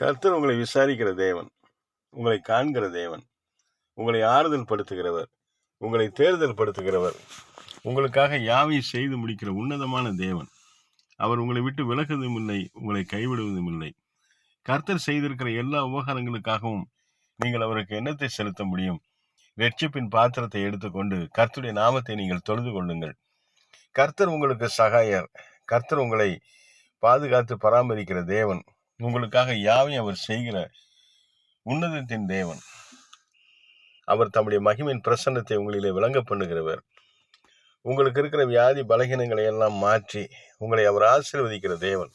கர்த்தர் உங்களை விசாரிக்கிற தேவன். உங்களை காண்கிற தேவன். உங்களை ஆறுதல் படுத்துகிறவர் உங்களை தேர்தல் படுத்துகிறவர் உங்களுக்காக யாவை செய்து முடிக்கிற உன்னதமான தேவன். அவர் உங்களை விட்டு விலகுவதும் இல்லை உங்களை கைவிடுவதும் இல்லை. கர்த்தர் செய்திருக்கிற எல்லா உபகாரங்களுக்காகவும் நீங்கள் அவருக்கு எண்ணத்தை செலுத்த முடியும். ரட்சிப்பின் பாத்திரத்தை எடுத்துக்கொண்டு கர்த்தருடைய நாமத்தை நீங்கள் தொழுது கொள்ளுங்கள். கர்த்தர் உங்களுக்கு சகாயர். கர்த்தர் உங்களை பாதுகாத்து பராமரிக்கிற தேவன். உங்களுக்காக யாவையும் அவர் செய்கிற உன்னதத்தின் தேவன். அவர் தம்முடைய மகிமையின் பிரசன்னத்தை உங்களிலே விளங்க பண்ணுகிறவர். உங்களுக்கு இருக்கிற வியாதி பலகீனங்களை எல்லாம் மாற்றி உங்களை அவர் ஆசீர்வதிக்கிற தேவன்.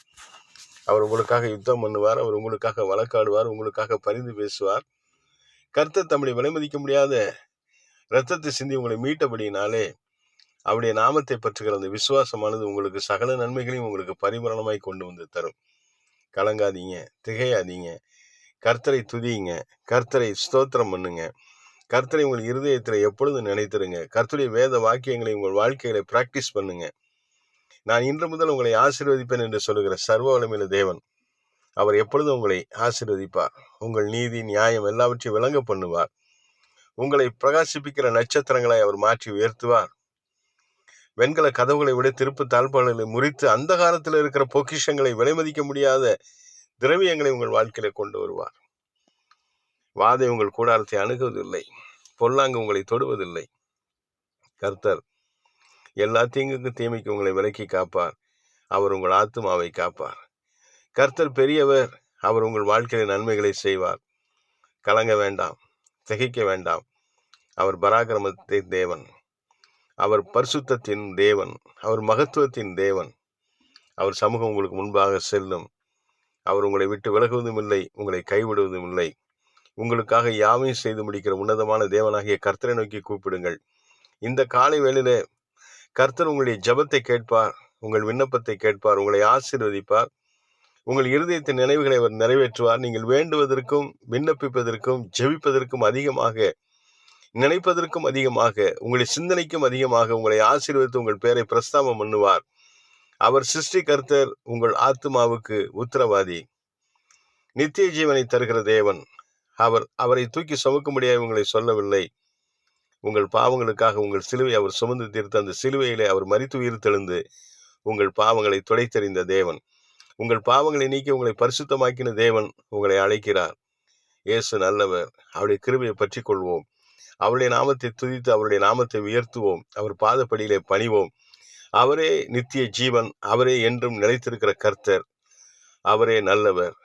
அவர் உங்களுக்காக யுத்தம் பண்ணுவார் அவர் உங்களுக்காக வழக்காடுவார் உங்களுக்காக பரிந்து பேசுவார். கர்த்தர் தம்முடைய விலை மதிக்க முடியாத இரத்தத்தை சிந்தி உங்களை மீட்டபடியினாலே அவருடைய நாமத்தை பற்றுகிற அந்த விசுவாசமானது உங்களுக்கு சகல நன்மைகளையும் உங்களுக்கு பரிபூரணமாய் கொண்டு வந்து தரும். கலங்காதீங்க திகையாதீங்க. கர்த்தரை துதியுங்க கர்த்தரை ஸ்தோத்திரம் பண்ணுங்க. கர்த்தரை உங்கள் இருதயத்தில் எப்பொழுது நினைத்திருங்க. கர்த்தருடைய வேத வாக்கியங்களை உங்கள் வாழ்க்கையில பிராக்டிஸ் பண்ணுங்க. நான் இன்று முதல் உங்களை ஆசீர்வதிப்பேன் என்று சொல்லுகிற சர்வ வளமையில தேவன். அவர் எப்பொழுதும் உங்களை ஆசீர்வதிப்பார். உங்கள் நீதி நியாயம் எல்லாவற்றையும் விளங்க பண்ணுவார். உங்களை பிரகாசிப்பிக்கிற நட்சத்திரங்களை அவர் மாற்றி உயர்த்துவார். வெண்கல கதவுகளை விட திருப்பு தாழ்பாடுகளை முறித்து அந்த காலத்தில் இருக்கிற பொக்கிஷங்களை விலைமதிக்க முடியாத திரவியங்களை உங்கள் வாழ்க்கையில கொண்டு வருவார். வாதை உங்கள் கூடாரத்தை அணுகுவதில்லை பொல்லாங்கு உங்களை தொடுவதில்லை. கர்த்தர் எல்லா தீங்குக்கும் தீமைக்கு உங்களை விலக்கி காப்பார் அவர் உங்கள் ஆத்துமாவை காப்பார். கர்த்தர் பெரியவர் அவர் உங்கள் வாழ்க்கையில நன்மைகளை செய்வார். கலங்க வேண்டாம் திகைக்க வேண்டாம் அவர் பராக்கிரமத்தை தேவன். அவர் பரிசுத்தத்தின் தேவன் அவர் மகத்துவத்தின் தேவன். அவர் சமூகம் உங்களுக்கு முன்பாக செல்லும். அவர் உங்களை விட்டு விலகுவதும் இல்லை உங்களை கைவிடுவதும் இல்லை. உங்களுக்காக யாவையும் செய்து முடிக்கிற உன்னதமான தேவனாகிய கர்த்தரை நோக்கி கூப்பிடுங்கள். இந்த காலை வேளையில கர்த்தர் உங்களுடைய ஜெபத்தை கேட்பார் உங்கள் விண்ணப்பத்தை கேட்பார் உங்களை ஆசீர்வதிப்பார். உங்கள் இருதயத்தின் நினைவுகளை அவர் நிறைவேற்றுவார். நீங்கள் வேண்டுவதற்கும் விண்ணப்பிப்பதற்கும் ஜெபிப்பதற்கும் அதிகமாக நினைப்பதற்கும் அதிகமாக உங்களை சிந்தனைக்கும் அதிகமாக உங்களை ஆசீர்வதித்து உங்கள் பெயரை பிரஸ்தாபம் பண்ணுவார். அவர் சிருஷ்டி கர்த்தர் உங்கள் ஆத்மாவுக்கு உத்தரவாதி. நித்திய ஜீவனை தருகிற தேவன். அவர் அவரை தூக்கி சுமக்க முடியாது உங்களை சொல்லவில்லை. உங்கள் பாவங்களுக்காக உங்கள் சிலுவை அவர் சுமந்து தீர்த்த அந்த சிலுவையிலே அவர் மறித்து உயிர் தெழுந்து உங்கள் பாவங்களை துடைத்தறிந்த தேவன். உங்கள் பாவங்களை நீக்கி உங்களை பரிசுத்தமாக்கின தேவன் உங்களை அழைக்கிறார். இயேசு நல்லவர். அவருடைய கிருபையை பற்றி கொள்வோம் அவருடைய நாமத்தை துதித்து அவருடைய நாமத்தை உயர்த்துவோம். அவர் பாதப்படியிலே பணிவோம். அவரே நித்திய ஜீவன். அவரே என்றும் நிலைத்திருக்கிற கர்த்தர். அவரே நல்லவர்.